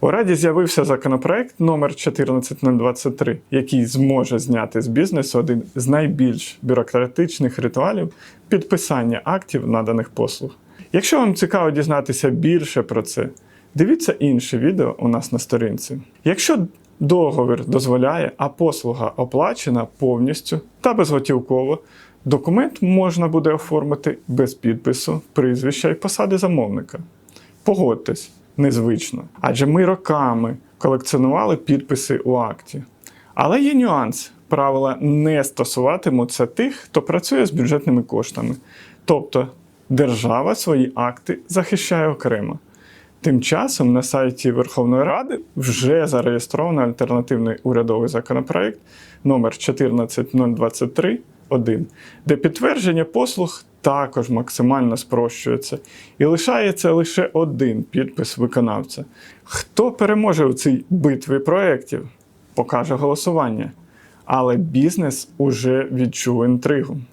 У Раді з'явився законопроект номер 14023, який зможе зняти з бізнесу один з найбільш бюрократичних ритуалів підписання актів наданих послуг. Якщо вам цікаво дізнатися більше про це, дивіться інше відео у нас на сторінці. Якщо договір дозволяє, а послуга оплачена повністю та безготівково, документ можна буде оформити без підпису, прізвища і посади замовника. Погодьтесь, незвично. Адже ми роками колекціонували підписи у акті. Але є нюанс. Правила не стосуватимуться тих, хто працює з бюджетними коштами. Тобто держава свої акти захищає окремо. Тим часом на сайті Верховної Ради вже зареєстровано альтернативний урядовий законопроект номер 14023 1, де підтвердження послуг також максимально спрощується і лишається лише один підпис виконавця. Хто переможе у цій битві проєктів, покаже голосування. Але бізнес уже відчув інтригу.